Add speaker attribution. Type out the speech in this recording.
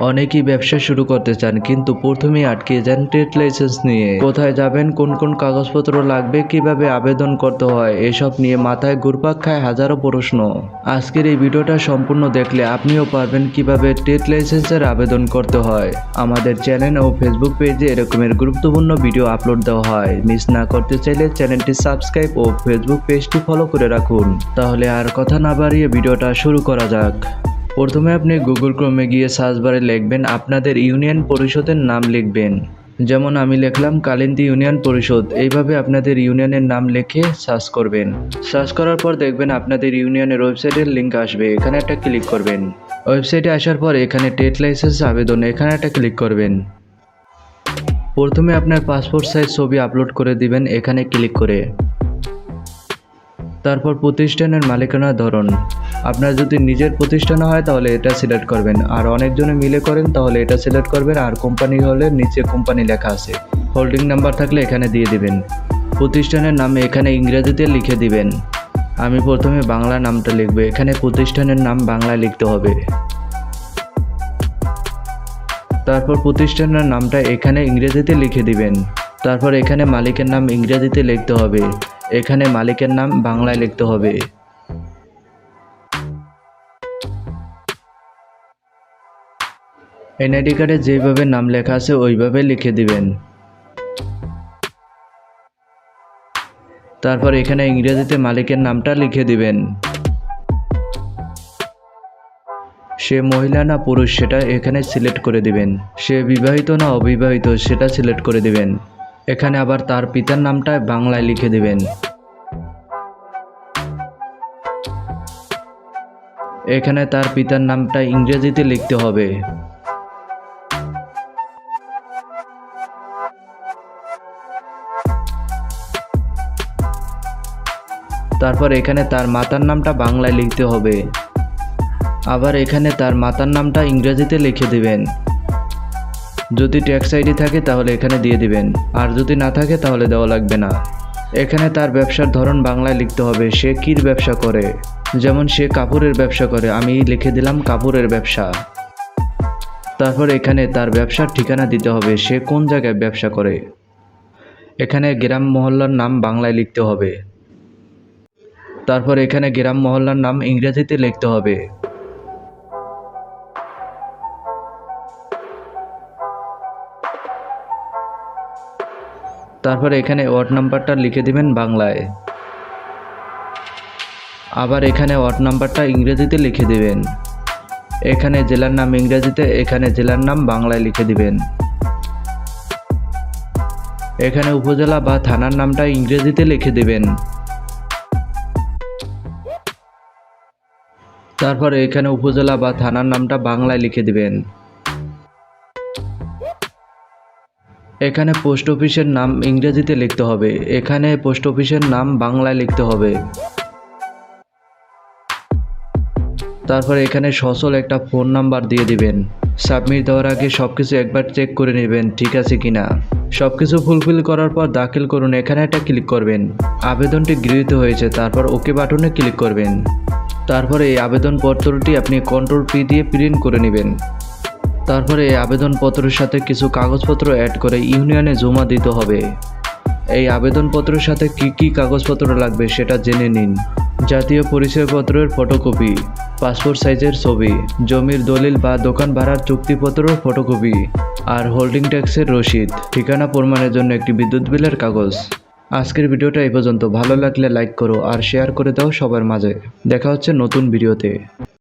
Speaker 1: অনেকেই ব্যবসা শুরু করতে চান, কিন্তু প্রথমেই আটকে যান ট্রেড লাইসেন্স নিয়ে। কোথায় যাবেন, কোন কোন কাগজপত্র লাগবে, কীভাবে আবেদন করতে হয়, এসব নিয়ে মাথায় ঘুরপাক খায় হাজারো প্রশ্ন। আজকের এই ভিডিওটা সম্পূর্ণ দেখলে আপনিও পারবেন কীভাবে ট্রেড লাইসেন্সের আবেদন করতে হয়। আমাদের চ্যানেল ও ফেসবুক পেজে এরকমের গুরুত্বপূর্ণ ভিডিও আপলোড দেওয়া হয়। মিস না করতে চাইলে চ্যানেলটি সাবস্ক্রাইব ও ফেসবুক পেজটি ফলো করে রাখুন। তাহলে আর কথা না বাড়িয়ে ভিডিওটা শুরু করা যাক। প্রথমে আপনি গুগল ক্রোমে গিয়ে সার্চ বারে লিখবেন আপনাদের ইউনিয়ন পরিষদের নাম লিখবেন। যেমন আমি লিখলাম কালিন্দী ইউনিয়ন পরিষদ, এইভাবে আপনাদের ইউনিয়নের নাম লিখে সার্চ করবেন। সার্চ করার পর দেখবেন আপনাদের ইউনিয়নের ওয়েবসাইটের লিঙ্ক আসবে, এখানে একটা ক্লিক করবেন। ওয়েবসাইটে আসার পর এখানে টেট লাইসেন্স আবেদন, এখানে একটা ক্লিক করবেন। প্রথমে আপনার পাসপোর্ট সাইজ ছবি আপলোড করে দিবেন, এখানে ক্লিক করে। তারপর প্রতিষ্ঠানের মালিকানার ধরন। আপনার যদি নিজের প্রতিষ্ঠান হয়, তাহলে এটা সিলেক্ট করবেন। আর অনেকজনে মিলে করেন, তাহলে এটা সিলেক্ট করবেন। আর কোম্পানি হলে নিচে কোম্পানি লেখা আছে। হোল্ডিং নাম্বার থাকলে এখানে দিয়ে দিবেন। প্রতিষ্ঠানের নামে এখানে ইংরেজিতে লিখে দিবেন। আমি প্রথমে বাংলা নামটা লিখব। এখানে প্রতিষ্ঠানের নাম বাংলায় লিখতে হবে। তারপর প্রতিষ্ঠানের নামটা এখানে ইংরেজিতে লিখে দিবেন। তারপর এখানে মালিকের নাম ইংরেজিতে লিখতে হবে। এখানে মালিকের নাম বাংলায় লিখতে হবে। এনআইডি কার্ডে যেভাবে নাম লেখা আছে, ওইভাবে লিখে দিবেন। তারপর এখানে ইংরেজিতে মালিকের নামটা লিখে দিবেন। সে মহিলা না পুরুষ, সেটা এখানে সিলেক্ট করে দিবেন। সে বিবাহিত না অবিবাহিত, সেটা সিলেক্ট করে দিবেন। এখানে আবার তার পিতার নামটা বাংলায় লিখে দিবেন। এখানে তার পিতার নামটা ইংরেজিতে লিখতে হবে। তারপর এখানে তার মাতার নামটা বাংলায় লিখতে হবে। আবার এখানে তার মাতার নামটা ইংরেজিতে লিখে দিবেন। যদি ট্যাক্স আইডি থাকে তাহলে এখানে দিয়ে দিবেন। আর যদি না থাকে তাহলে দেওয়া লাগবে না। এখানে তার ব্যবসার ধরন বাংলায় লিখতে হবে, সে কির ব্যবসা করে? যেমন সে কাপড়ের ব্যবসা করে আমি লিখে দিলাম কাপড়ের ব্যবসা। তারপর এখানে তার ব্যবসার ঠিকানা দিতে হবে, সে কোন জায়গায় ব্যবসা করে? এখানে গ্রাম মহল্লার নাম বাংলায় লিখতে হবে। তারপর এখানে গ্রাম মহল্লার নাম ইংরেজিতে লিখতে হবে। তারপর এখানে ওয়ার্ড নাম্বারটা লিখে দিবেন বাংলায়। আবার এখানে ওয়ার্ড নাম্বারটা ইংরেজিতে লিখে দিবেন। এখানে জেলার নাম ইংরেজিতে, এখানে জেলার নাম বাংলায় লিখে দিবেন। এখানে উপজেলা বা থানার নামটা ইংরেজিতে লিখে দিবেন। তারপর এখানে উপজেলা বা থানার নামটা বাংলায় লিখে দিবেন। এখানে পোস্ট অফিসের নাম ইংরেজিতে লিখতে হবে। এখানে পোস্ট অফিসের নাম বাংলায় লিখতে হবে। তারপর এখানে সচল একটা ফোন নাম্বার দিয়ে দিবেন। সাবমিট দেওয়ার আগে সব কিছু একবার চেক করে নেবেন ঠিক আছে কি না সব কিছু ফুলফিল করার পর দাখিল করুন, এখানে একটা ক্লিক করবেন। আবেদনটি গৃহীত হয়েছে, তারপর ওকে বাটনে ক্লিক করবেন। তারপরে এই আবেদনপত্রটি আপনি কন্ট্রোল পি দিয়ে প্রিন্ট করে নেবেন। তারপরে এই আবেদনপত্রের সাথে কিছু কাগজপত্র অ্যাড করে ইউনিয়নে জমা দিতে হবে। এই আবেদনপত্রের সাথে কি কি কাগজপত্র লাগবে সেটা জেনে নিন। জাতীয় পরিচয়পত্রের ফটোকপি পাসপোর্ট সাইজের ছবি, জমির দলিল বা দোকান ভাড়ার চুক্তিপত্রের ফটোকপি আর হোল্ডিং ট্যাক্সের রসিদ, ঠিকানা প্রমাণের জন্য একটি বিদ্যুৎ বিলের কাগজ। আজকের ভিডিওটা এই পর্যন্ত। ভালো লাগলে লাইক করো আর শেয়ার করে দাও সবার মাঝে। দেখা হচ্ছে নতুন ভিডিওতে।